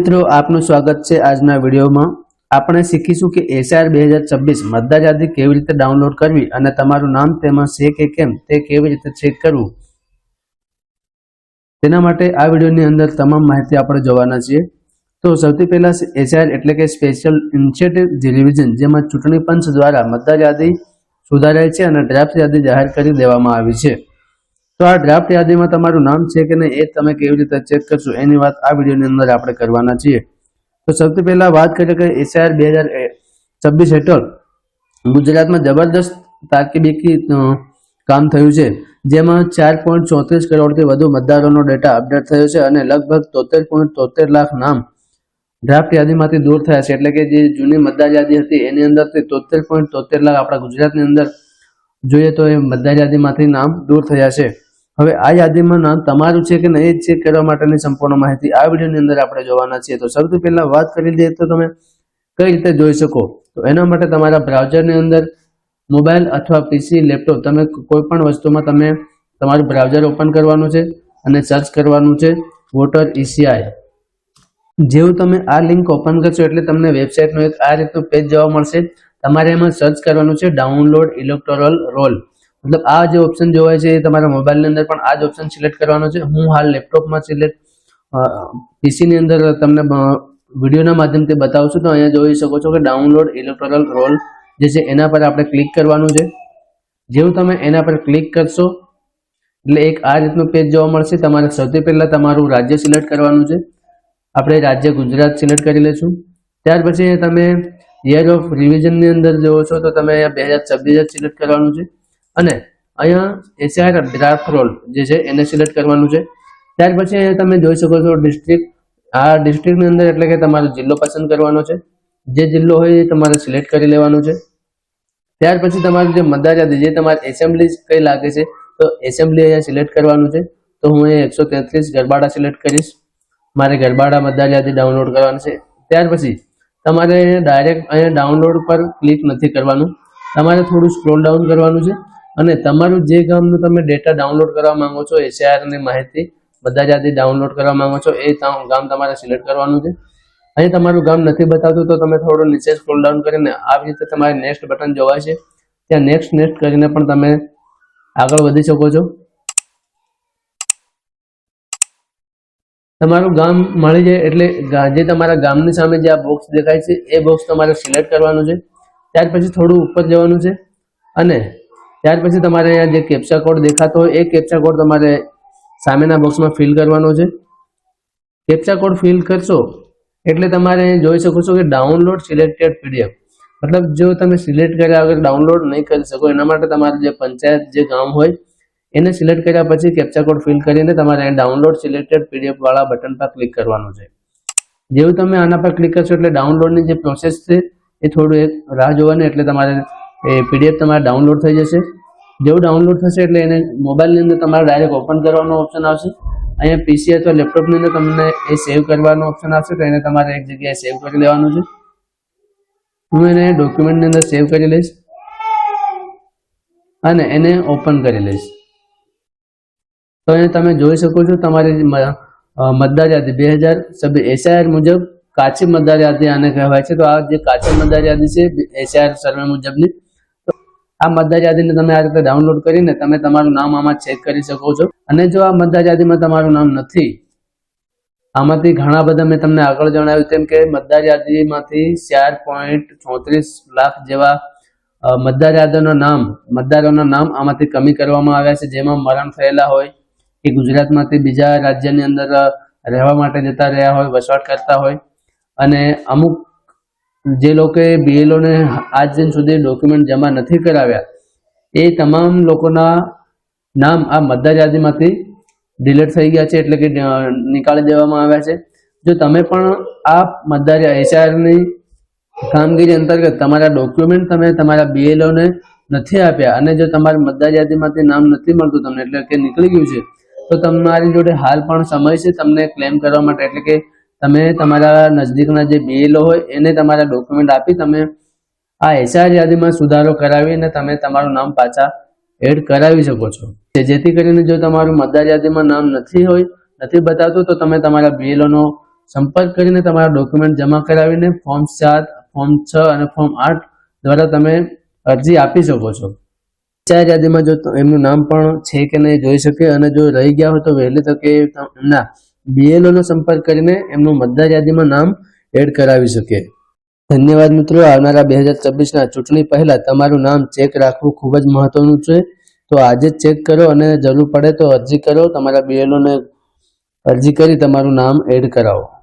મિત્રો, આપનું સ્વાગત છે આજના વિડીયોમાં. આપણે શીખીશું કે એસઆર બે હજાર છવ્વીસ મતદાર યાદી કેવી રીતે ડાઉનલોડ કરવી અને તમારું નામ તેમાં છે કે કેમ તે કેવી રીતે ચેક કરવું. તેના માટે આ વિડીયોની અંદર તમામ માહિતી આપણે જોવાના છીએ. તો સૌથી પહેલા એસઆર એટલે કે સ્પેશિયલ ઇનિશિયેટિવ રિવિઝન, જેમાં ચૂંટણી પંચ દ્વારા મતદાર યાદી સુધારાઈ છે અને ડ્રાફ્ટ યાદી જાહેર કરી દેવામાં આવી છે. તો આ ડ્રાફ્ટ યાદીમાં તમારું નામ છે કે નહીં એ તમે કેવી રીતે ચેક કરશો એની વાત આ વિડીયોની અંદર આપણે કરવાના છીએ. તો સૌથી પહેલા વાત કરીએ કે એસઆર બે હજાર છવ્વીસ હેઠળ ગુજરાતમાં જબરદસ્ત તાર્કિબીકી કામ થયું છે. જેમાં ચાર પોઈન્ટ ચોત્રીસ કરોડથી વધુ મતદારોનો ડેટા અપડેટ થયો છે અને લગભગ તોતેર પોઈન્ટ તોતેર લાખ નામ ડ્રાફ્ટ યાદીમાંથી દૂર થયા છે. એટલે કે જે જૂની મતદાર યાદી હતી એની અંદરથી તોતેર પોઈન્ટ તોતેર લાખ આપણા ગુજરાતની અંદર જોઈએ તો એ મતદાર યાદીમાંથી નામ દૂર થયા છે. હવે આ યાદીમાં નામ તમારું છે કે નહીં ચેક કરવા માટેની સંપૂર્ણ માહિતી આ વિડીયોની અંદર આપણે જોવાના છીએ. તો સૌથી પહેલા વાત કરી લઈએ તો તમે કઈ રીતે જોઈ શકો? તો એના માટે તમારા બ્રાઉઝરની અંદર મોબાઈલ અથવા પીસી લેપટોપ તમે કોઈ પણ વસ્તુમાં તમે તમારું બ્રાઉઝર ઓપન કરવાનું છે અને સર્ચ કરવાનું છે વોટર ઈસીઆઈ જેવું તમે આ લિંક ઓપન કરશો એટલે તમને વેબસાઇટનું એક આ રીતનું પેજ જોવા મળશે. તમારે એમાં સર્ચ કરવાનું છે ડાઉનલોડ ઇલેક્ટોરલ રોલ. મતલબ આ જે ઓપ્શન જોવાય છે એ તમારા મોબાઈલની અંદર પણ આ જ ઓપ્શન સિલેક્ટ કરવાનો છે. હું હાલ લેપટોપમાં સિલેક્ટ પીસીની અંદર તમને વિડીયોના માધ્યમથી બતાવું છું. તો અહીંયા જોઈ શકો છો કે ડાઉનલોડ ઇલેક્ટોરલ રોલ જે છે એના પર આપણે ક્લિક કરવાનું છે. જેવું તમે એના પર ક્લિક કરશો, એટલે એક આ રીતનું પેજ જોવા મળશે. તમારે સૌથી પહેલાં તમારું રાજ્ય સિલેક્ટ કરવાનું છે. આપણે રાજ્ય ગુજરાત સિલેક્ટ કરી લઈશું. ત્યાર પછી તમે યર ઓફ રિવિઝનની અંદર જોવો છો તો તમે બે હજાર છવ્વીસ સિલેક્ટ કરવાનું છે. અને અહીંયા એસઆર ડ્રાફ્ટ રોલ જે છે, એને સિલેક્ટ કરવાનું છે. ત્યાર પછી અહીંયા તમે જોઈ શકો છો ડિસ્ટ્રિક્ટ આ ડિસ્ટ્રિક્ટની અંદર એટલે કે તમારો જિલ્લો પસંદ કરવાનો છે. જે જિલ્લો હોય એ તમારે સિલેક્ટ કરી લેવાનું છે. ત્યાર પછી તમારું જે મતદાર જે તમારે એસેમ્બલી કઈ લાગે છે, તો એસેમ્બલી અહીંયા સિલેક્ટ કરવાનું છે. તો હું અહીંયા એકસો તેત્રીસ ગરબાડા સિલેક્ટ કરીશ. મારે ગરબાડા મતદાર ડાઉનલોડ કરવાની છે. ત્યાર પછી તમારે ડાયરેક્ટ અહીંયા ડાઉનલોડ પર ક્લિક નથી કરવાનું. તમારે થોડું સ્ક્રોલ ડાઉન કરવાનું છે. અને તમારું જે ગામનું તમે ડેટા ડાઉનલોડ કરવા માંગો છો એસઆરની માહિતી બધા યાદી ડાઉનલોડ કરવા માંગો છો, એ ગામ તમારે સિલેક્ટ કરવાનું છે. અહીં તમારું ગામ નથી બતાવતું તો તમે થોડું નીચે સ્ક્રોલ ડાઉન કરીને આવી રીતે તમારે નેક્સ્ટ બટન જોવાય છે. ત્યાં નેક્સ્ટ નેક્સ્ટ કરીને પણ તમે આગળ વધી શકો છો. તમારું ગામ મળી જાય એટલે જે તમારા ગામની સામે જે આ બોક્સ દેખાય છે, એ બોક્સ તમારે સિલેક્ટ કરવાનું છે. ત્યાર પછી થોડું ઉપર જવાનું છે. અને ત્યાર પછી તમારે જે કેપ્ચા કોડ દેખાતો હોય, એ કેપ્ચા કોડ તમારે સામેના બોક્સમાં ફિલ કરવાનો છે. કેપ્ચા કોડ ફિલ કરશો એટલે તમારે જોઈ શકો છો કે ડાઉનલોડ સિલેક્ટેડ પીડીએફ મતલબ જો તમે સિલેક્ટ કર્યા વગર ડાઉનલોડ નહીં કરી શકો, એના માટે તમારે જે પંચાયત જે ગામ હોય, એને સિલેક્ટ કર્યા પછી કેપ્ચા કોડ ફિલ કરીને તમારે ડાઉનલોડ સિલેક્ટેડ પીડીએફ વાળા બટન પર ક્લિક કરવાનું છે. જેવું તમે આના પર ક્લિક કરશો એટલે ડાઉનલોડની જે પ્રોસેસ છે, એ થોડું એક રાહ જોવાની, એટલે તમારે એ પીડીએફ તમારે ડાઉનલોડ થઈ જશે. જેવું ડાઉનલોડ થશે એટલે એને મોબાઈલની અંદર તમારે ડાયરેક્ટ ઓપન કરવાનો ઓપ્શન આવશે. અહીંયા પીસી અથવા લેપટોપની અંદર તમને એ સેવ કરવાનો ઓપ્શન આવશે તો એને તમારે એક જગ્યાએ સેવ કરી લેવાનું છે. હું એને ડોક્યુમેન્ટની અંદર સેવ કરી લઈશ અને એને ઓપન કરી લઈશ. તો એને તમે જોઈ શકો છો તમારી મતદાર યાદી બે હજાર એસઆઈઆર મુજબ કાચી મતદાર યાદી આને કહેવાય છે. તો આ જે કાચી મતદાર યાદી છે એસઆઈઆર સર્વે મુજબની આ મતદાર યાદીને તમે આ રીતે ડાઉનલોડ કરીને તમે તમારું નામ આમાં ચેક કરી શકો છો. અને જો આ મતદાર યાદીમાં તમારું નામ નથી, આમાંથી ઘણા બધા મેં તમને આગળ જણાવ્યું તેમ કે મતદાર યાદીમાંથી ચાર પોઈન્ટ ચોત્રીસ લાખ જેવા મતદાર યાદીના નામ મતદારોના નામ આમાંથી કમી કરવામાં આવ્યા છે, જેમાં મરણ થયેલા હોય કે ગુજરાતમાંથી બીજા રાજ્યની અંદર રહેવા માટે જતા રહ્યા હોય, વસવાટ કરતા હોય. અને અમુક જે લોકોએ બીએલઓને આજ દિન સુધી ડોક્યુમેન્ટ જમા નથી કરાવ્યા, એ તમામ લોકોના નામ આ મતદાર યાદીમાંથી ડિલીટ થઈ ગયા છે, એટલે કે નીકાળી દેવામાં આવ્યા છે. જો તમે પણ આ મતદાર એચઆરની કામગીરી અંતર્ગત તમારા ડોક્યુમેન્ટ તમે તમારા બીએલઓને નથી આપ્યા અને જો તમારી મતદાર યાદીમાંથી નામ નથી મળતું તમને, એટલે કે નીકળી ગયું છે, તો તમારી જોડે હાલ પણ સમય છે તમને ક્લેમ કરવા માટે, એટલે કે તમે તમારા નજદીકના જે બીએલઓ હોય, એને તમારા ડોક્યુમેન્ટ આપી તમે આ એસઆર યાદીમાં સુધારો કરાવીને તમે તમારું નામ પાછા એડ કરાવી શકો છો. જેથી કરીને જો તમારું મતદાર યાદીમાં નામ નથી હોય, નથી બતાવતું, તો તમે તમારા બીએલઓનો સંપર્ક કરીને તમારા ડોક્યુમેન્ટ જમા કરાવીને ફોર્મ સાત ફોર્મ છ અને ફોર્મ આઠ દ્વારા તમે અરજી આપી શકો છો. ચાર યાદીમાં જો એમનું નામ પણ છે કે નહીં જોઈ શકે અને જો રહી ગયા હોય તો વહેલી તકે એમના BLO નો સંપર્ક કરીને એમનું મતદાર યાદીમાં નામ એડ કરાવી શકે. ધન્યવાદ મિત્રો, આવનારા બે હજાર છવ્વીસના ચૂંટણી પહેલા તમારું નામ ચેક રાખવું ખૂબ જ મહત્વનું છે. તો આજે જ ચેક કરો અને જરૂર પડે તો અરજી કરો. તમારા બીએલઓને અરજી કરી તમારું નામ એડ કરાવો.